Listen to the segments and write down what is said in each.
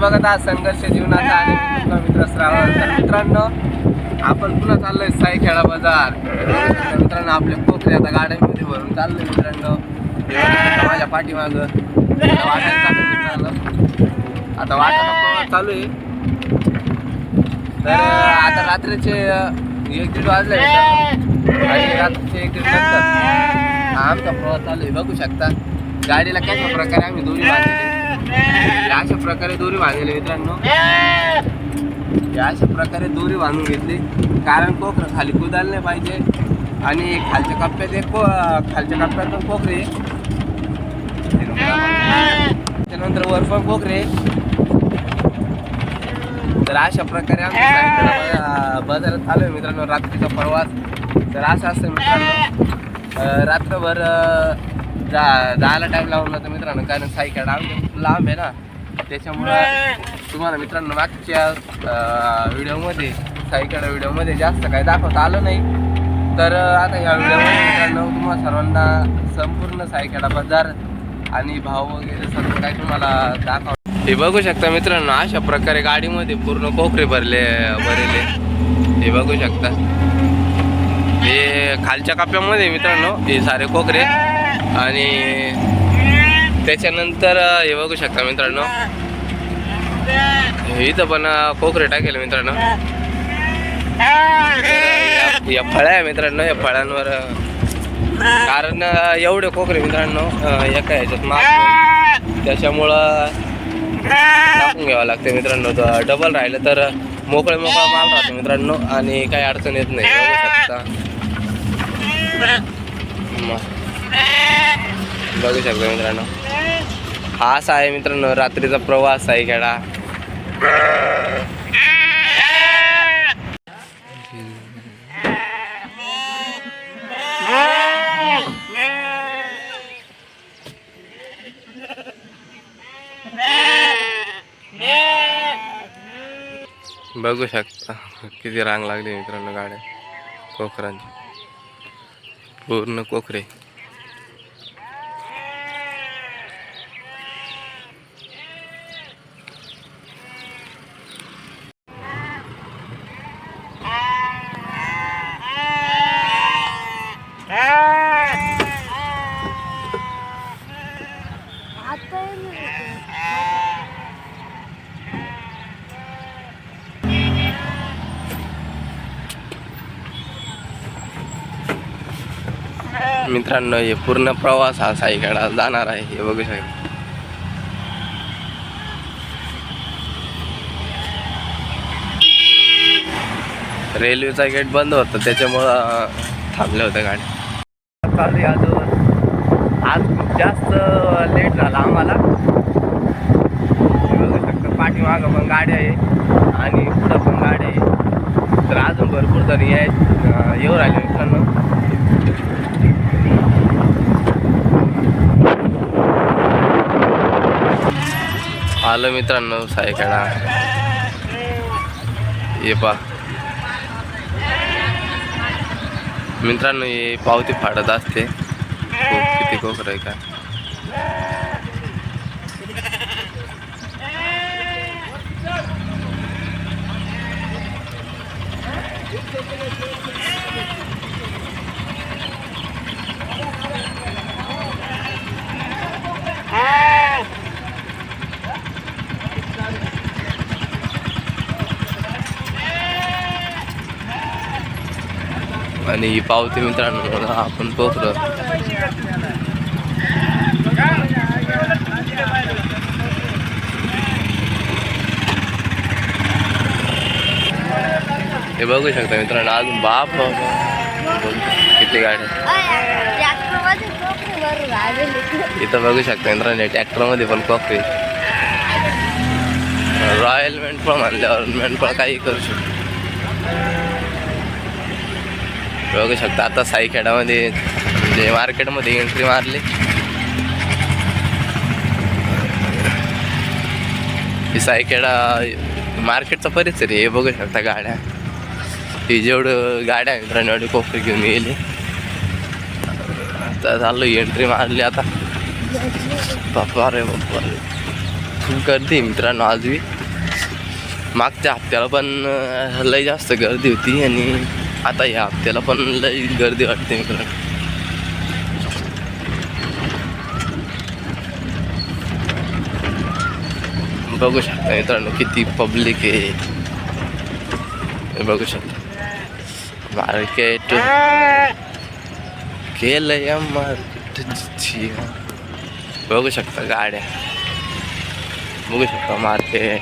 बघत आहात संघर्ष जीवनाचा आणि तुमचा मित्र श्रावण. तर मित्रांनो आपण पुन्हा चाललोय साई खेळा बाजार मित्रांनो आपले कोकरे आता गाड्यांमध्ये भरून चाललोय मित्रांनो. माझ्या पाठीमाग. वाटायला चालू आता वाटायला प्रवास चालू आहे. तर आता रात्रीचे एक दीड वाजले आणि रात्रीचे एक दीड नंतर आमचा प्रवास चालू आहे. बघू शकता. गाडीला कशा प्रकारे आम्ही दोन्ही बांधलेली अशा प्रकारे दोरी बांधलेली मित्रांनो. अशा प्रकारे दोरी बांधून घेतली. कारण कोकरं खाली कुदायला नाही पाहिजे. आणि खालच्या कप्प्यात एक को खालच्या कप्प्यात पण कोकरे त्यानंतर वर पण कोकरे तर अशा प्रकारे आम्ही सायंकाळी बा- बाजारात आलोय मित्रांनो रात्रीचा प्रवास. तर असं असतं मित्रांनो. रात्रभर जा जायला टाईम लावून तर मित्रांनो कारण सायकल आमच्या खूप लांब आहे ना. त्याच्यामुळं तुम्हाला मित्रांनो मागच्या व्हिडिओमध्ये सायकल व्हिडिओमध्ये जास्त काही दाखवता आलं नाही. तर आता या व्हिडिओमध्ये मित्रांनो तुम्हाला सर्वांना संपूर्ण सायकल बाजार आणि भाव वगैरे सर्व काही तुम्हाला दाखव हे बघू शकता मित्रांनो अशा प्रकारे गाडीमध्ये पूर्ण कोकरे भरले भरले. हे बघू शकता. हे खालच्या कप्प्यामध्ये मित्रांनो हे सारे कोकरे आणि त्याच्यानंतर हे बघू शकता मित्रांनो. इथं पण कोकरे टाकेल मित्रांनो. या- फळ फळ्या आहे मित्रांनो या फळ्यांवर कारण एवढे कोकरे मित्रांनो एका ह्याच्यात माग त्याच्यामुळं टाकून घ्यावं लागते मित्रांनो. डबल राहिलं तर मोकळे मोकळा माल राहतो मित्रांनो आणि काही अडचण येत नाही. बघू शकता. बघू शकता मित्रांनो. हा असा आहे मित्रांनो रात्रीचा प्रवास आहे खेळा. बघू शकता किती रांग लागली मित्रांनो गाड्या. कोकरांची पूर्ण कोकरे मित्रांनो हे पूर्ण प्रवास हा साईकडा जाणार आहे. हे बघू शकता. रेल्वेचा गेट बंद होता त्याच्यामुळं थांबलं थांबल्या होत्या गाड्या चालू अजून. आज खूप जास्त लेट झाला आम्हाला. बघू शकता पाठीमागं पण गाडी आहे आणि पुढं पण गाडी आहे. तर अजून भरपूर तरी याय येऊ राहिले मित्रांनो. आलं मित्रांनो सायखेडा. ये पा. मित्रांनो हे पावती फाडत असते. किती कोकर आहे का? आणि ही पावती मित्रांनो आपण पोचलो हे बघू शकता मित्रांनो अजून बाप किती गाड्या इथं बघू शकता मित्रांनो ट्रॅक्टरमध्ये पण कॉफी रॉयल मेंढपाळ म्हणल्यावर मेंढपाळ काही करू शकतो. बघू शकता. आता साईखेडामध्ये म्हणजे मार्केटमध्ये एंट्री मारली. ही साईखेडा मार्केटचा परिसर आहे हे बघू शकता गाड्या. ही जेवढं गाड्या आहे एवढी कोपरी घेऊन गेली. आता चाललो एंट्री मारली आता. बाप्पा रे बाप्पा रे. खूप गर्दी मित्रांनो आज बी मागच्या हप्त्याला पण लय जास्त गर्दी होती आणि आता या हप्त्याला पण लय गर्दी वाटते मित्रांनो बघू शकता मित्रांनो किती पब्लिक आहे. बघू शकता. मार्केट केलंय मार्केट बघू शकता गाड्या. बघू शकता मार्केट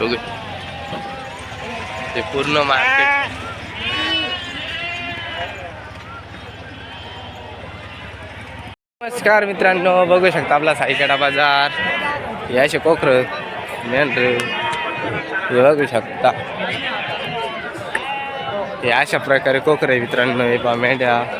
बघू. ते पूर्ण मार्केट नमस्कार मित्रांनो बघू शकता आपला साईकडा बाजार. हे असे कोकर मेंढर. हे बघू शकता. हे अशा प्रकारे कोकरे मित्रांनो हे पा मेंढ्या.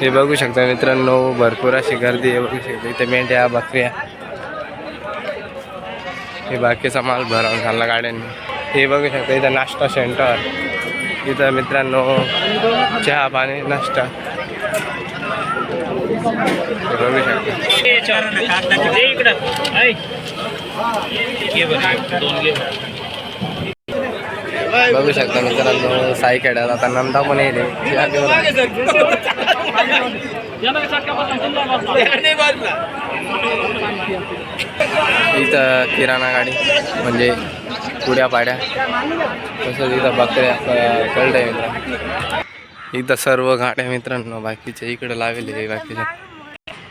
हे बघू शकता मित्रांनो भरपूर अशी गर्दी आहे बघू शकता. इथे मेंढ्या बकऱ्या. हे बाकीचा माल भरावून झाला गाड्यांनी. हे बघू शकता इथं नाश्ता सेंटर इथं मित्रांनो चहा पाणी नाश्ता. हे बघू शकता. बघू शकता मित्रांनो साई खेड्यात आता नंदा पण येईल. इथं किराणा गाडी म्हणजे पुड्या पाड्या तसंच इथं बकऱ्या कळत आहे मित्र. इथं सर्व गाड्या मित्रांनो बाकीच्या इकडे लावले बाकीच्या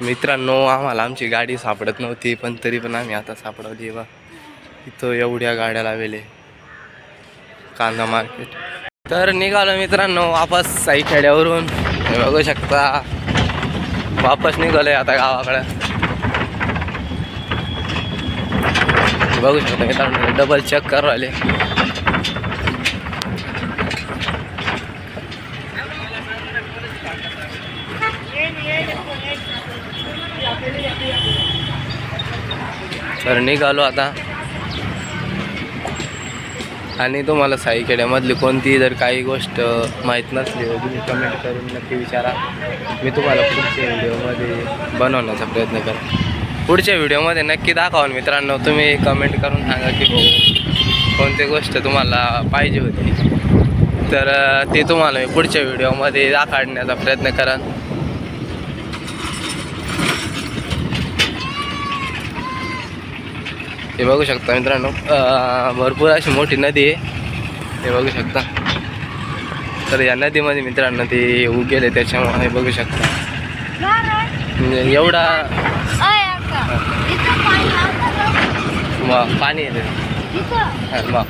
मित्रांनो आम्हाला आमची गाडी सापडत नव्हती पण तरी पण आम्ही आता सापडवली बा इथं एवढ्या गाड्या लावले. कांदा मार्केट. तर निघालो मित्रांनो वापस साई खेड्यावरून बघू शकता. वापस निघालोय आता गावाकडे. बघू शकता मित्रांनो डबल चेक करू आले तर निघालो आता. आणि तुम्हाला साईखेड्यामधली कोणती जर काही गोष्ट माहीत नसली तर तुम्ही कमेंट करून नक्की विचारा. मी तुम्हाला पुढच्या व्हिडिओमध्ये बनवण्याचा प्रयत्न करेन. पुढच्या व्हिडिओमध्ये नक्की दाखवा मित्रांनो. तुम्ही कमेंट करून सांगा की भाऊ कोणती गोष्ट तुम्हाला पाहिजे होती. तर ते तुम्हाला मी पुढच्या व्हिडिओमध्ये दाखवण्याचा प्रयत्न करेन. हे बघू शकता मित्रांनो. भरपूर अशी मोठी नदी आहे. हे बघू शकता. तर या नदीमध्ये मित्रांनो ते उगेले त्याच्यामुळे हे बघू शकता. म्हणजे एवढा पाणी येते मग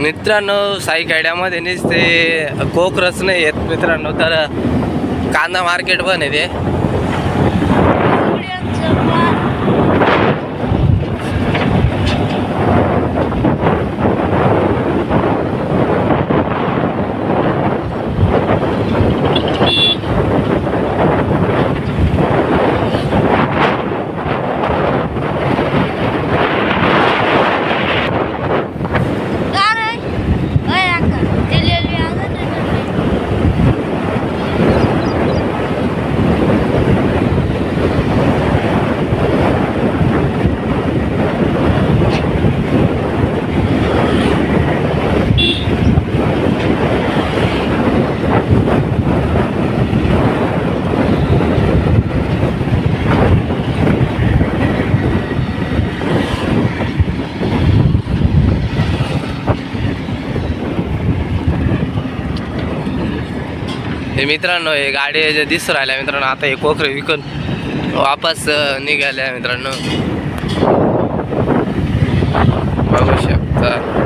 मित्रांनो साई खेड्यामध्ये नुसते. कोकरच नाही येत मित्रांनो तर कांदा मार्केट पण आहे ते. हे मित्रांनो हे गाडी जे दिसू राहिल्या मित्रांनो आता हे कोकरे विकून वापस निघाल्या मित्रांनो. बघू शकता.